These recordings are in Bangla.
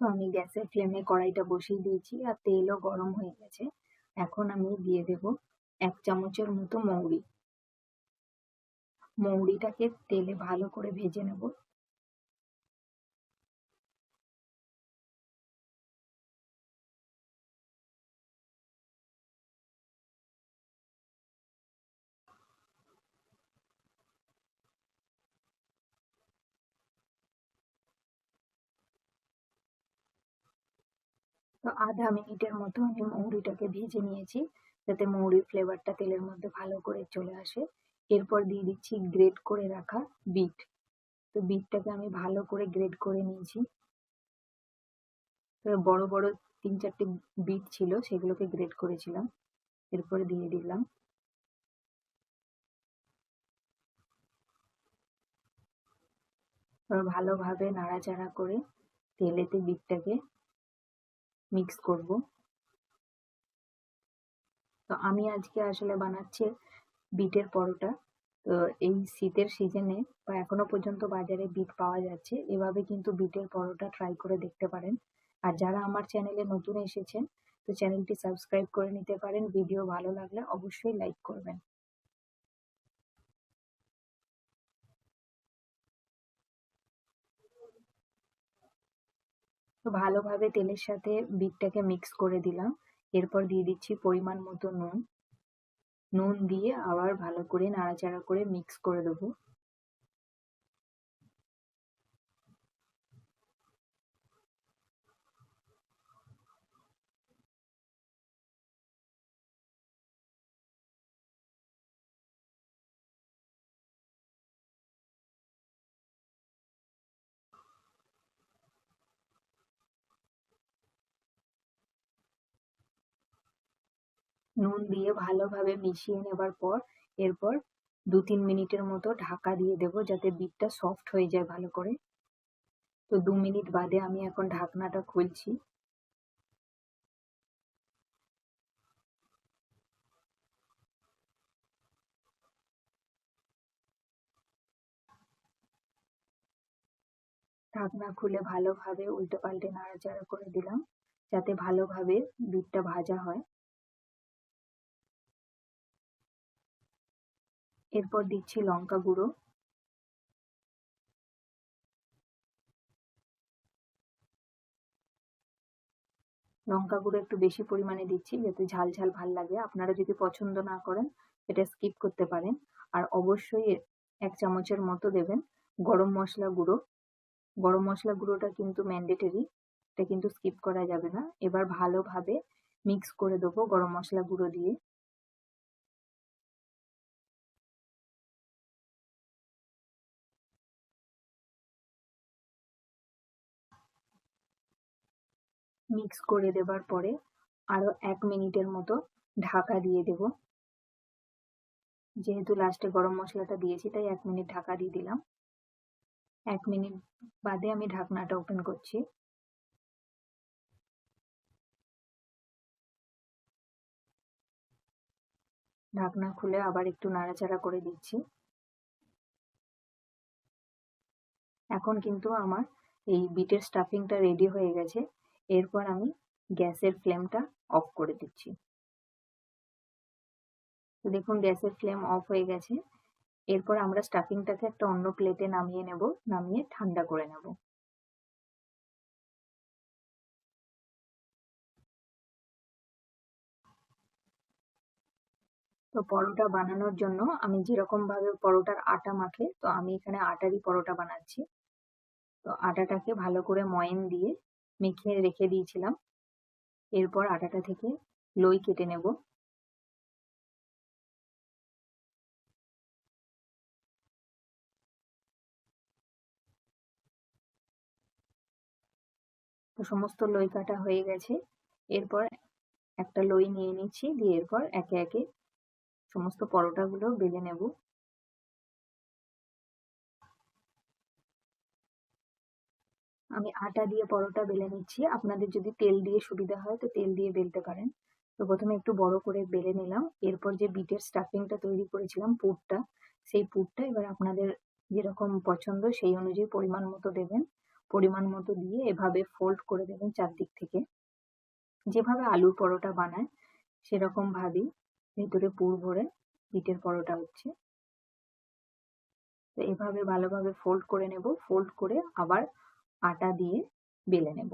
তো আমি গ্যাসের ফ্লেমে কড়াইটা বসিয়ে দিয়েছি আর তেলও গরম হয়ে গেছে। এখন আমি দিয়ে দেব এক চামচের মতো মৌরি। মৌরিটাকে তেলে ভালো করে ভেজে নেব। তো আধা মিনিটের মতো আমি মৌরিটাকে ভেজে নিয়েছি, যাতে মৌরির ফ্লেভারটা তেলের মধ্যে ভালো করে চলে আসে। এরপর দিয়ে দিচ্ছি গ্রেট করে রাখা বিট তো বিটটাকে আমি ভালো করে গ্রেড করে নিয়েছি। বড় বড় তিন চারটে বিট ছিল, সেগুলোকে গ্রেড করেছিলাম। এরপরে দিয়ে দিলাম। ভালোভাবে নাড়াচাড়া করে তেলেতে বিটটাকে মিক্স করব। তো আমি আজকে আসলে বানাচ্ছি বিটের পরোটা। তো এই শীতের সিজনে বা এখনও পর্যন্ত বাজারে বিট পাওয়া যাচ্ছে। এভাবে কিন্তু বিটের পরোটা ট্রাই করে দেখতে পারেন। আর যারা আমার চ্যানেলে নতুন এসেছেন, তো চ্যানেলটি সাবস্ক্রাইব করে নিতে পারেন। ভিডিও ভালো লাগলে অবশ্যই লাইক করবেন। তো ভালোভাবে তেলের সাথে বিটটাকে মিক্স করে দিলাম। এরপর দিয়ে দিচ্ছি পরিমাণ মতো নুন। নুন দিয়ে আবার ভালো করে নাড়াচাড়া করে মিক্স করে দেবো। নুন দিয়ে ভালোভাবে মিশিয়ে নেবার পর এরপর দু তিন মিনিটের মতো ঢাকা দিয়ে দেবো যাতে বিটটা সফট হয়ে যায় ভালো করে। তো দু মিনিট বাদে আমি এখন ঢাকনাটা খুলছি। ঢাকনা খুলে ভালোভাবে উল্টে পাল্টে নাড়াচাড়া করে দিলাম যাতে ভালোভাবে বিটটা ভাজা হয়। এরপর দিচ্ছি লঙ্কা গুঁড়ো। লঙ্কা গুঁড়ো একটু বেশি পরিমাণে দিচ্ছি, যাতে ঝাল ঝাল ভালো লাগে। আপনারা যদি পছন্দ না করেন, এটা স্কিপ করতে পারেন। আর অবশ্যই এক চামচের মতো দেবেন গরম মশলা গুঁড়ো। গরম মশলা গুঁড়োটা কিন্তু ম্যান্ডেটরি, এটা কিন্তু স্কিপ করা যাবে না। এবার ভালোভাবে মিক্স করে দেবো গরম মশলা গুঁড়ো দিয়ে। মিক্স করে দেবার পরে আরও এক মিনিটের মতো ঢাকা দিয়ে দেব। যেহেতু লাস্টে গরম মশলাটা দিয়েছি, তাই এক মিনিট ঢাকা দিয়ে দিলাম। এক মিনিট বাদে আমি ঢাকনাটা ওপেন করছি। ঢাকনা খুলে আবার একটু নাড়াচাড়া করে দিচ্ছি। এখন কিন্তু আমার এই বিটের স্টাফিংটা রেডি হয়ে গেছে। এরপর আমি গ্যাসের ফ্লেমটা অফ করে দিচ্ছি। তো দেখুন, গ্যাসের ফ্লেম অফ হয়ে গেছে। এরপর আমরা স্টাফিংটাকে একটা অন্য প্লেটে নামিয়ে নেব, নামিয়ে ঠান্ডা করে নেব। তো পরোটা বানানোর জন্য আমি যেরকম ভাবে পরোটার আটা মাখে, তো আমি এখানে আটারই পরোটা বানাচ্ছি। তো আটাটাকে ভালো করে ময়ন দিয়ে মেখে রেখে দিয়েছিলাম। এরপর আটাটা থেকে লই কেটে নেব। তো সমস্ত লই কাটা হয়ে গেছে। এরপর একটা লই নিয়ে নিচ্ছি। দিয়ে এরপর একে একে সমস্ত পরোটাগুলো বেলে নেব। আমি আটা দিয়ে পরোটা বেলে নিচ্ছি। আপনাদের যদি তেল দিয়ে সুবিধা হয় তো তেল দিয়ে বেলতে পারেন। তো প্রথমে একটু বড় করে বেলে নিলাম। এরপর যে বিটের স্টাফিংটা তৈরি করেছিলাম পুরটা, সেই পুরটা এবার আপনাদের যেরকম পছন্দ সেই অনুযায়ী পরিমাণ মতো দেবেন। পরিমাণ মতো দিয়ে এভাবে ফোল্ড করে দেবেন চারদিক থেকে। যেভাবে আলুর পরোটা বানায়, সেরকম ভাবেই ভেতরে পুর ভরে বিটের পরোটা হচ্ছে। তো এভাবে ভালোভাবে ফোল্ড করে নেব। ফোল্ড করে আবার আটা দিয়ে বেলে নেব।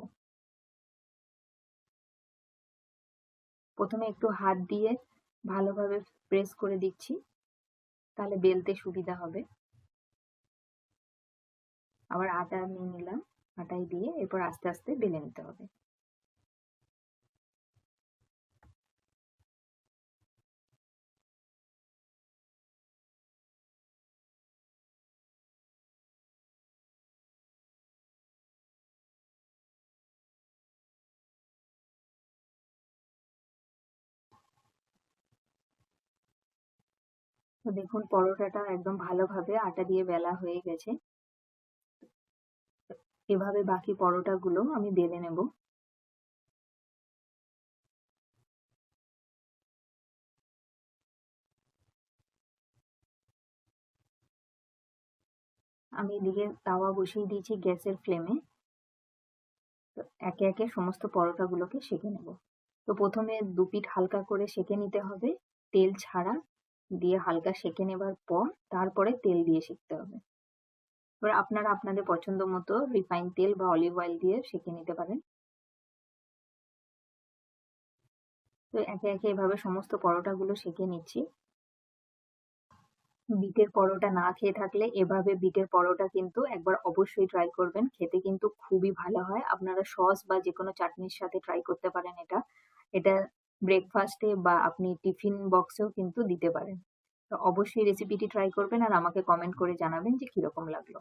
প্রথমে একটু হাত দিয়ে ভালোভাবে প্রেস করে দিচ্ছি, তাহলে বেলতে সুবিধা হবে। আবার আটা নিয়ে নিলাম, আটাই দিয়ে এরপর আস্তে আস্তে বেলে নিতে হবে। তো দেখুন, পরোটাটা একদম ভালোভাবে আটা দিয়ে বেলা হয়ে গেছে। এভাবে বাকি পরোটাগুলো আমি বেলে নেব। আমি এদিকে তাওয়া বসিয়ে দিয়েছি গ্যাসের ফ্লেমে। তো একে একে সমস্ত পরোটাগুলোকে সেঁকে নেব। তো প্রথমে দু পিঠ হালকা করে সেঁকে নিতে হবে। তেল ছাড়া দিয়ে হালকা সেঁকে নেবার পর তারপরে তেল দিয়ে শিখতে হবে। এবার আপনারা আপনাদের পছন্দ মতো রিফাইন তেল বা অলিভ অয়েল দিয়ে সেঁকে নিতে পারেন। তো একে একে এভাবে সমস্ত পরোটাগুলো সেঁকে নিচ্ছি। বিটের পরোটা না খেয়ে থাকলে এভাবে বিটের পরোটা কিন্তু একবার অবশ্যই ট্রাই করবেন। খেতে কিন্তু খুবই ভালো হয়। আপনারা সস বা যে কোনো চাটনির সাথে ট্রাই করতে পারেন এটা। এটা ব্রেকফাস্টে বা আপনি টিফিন বক্সেও কিন্তু দিতে পারেন। তো অবশ্যই রেসিপিটি ট্রাই করবেন আর আমাকে কমেন্ট করে জানাবেন যে কীরকম লাগল।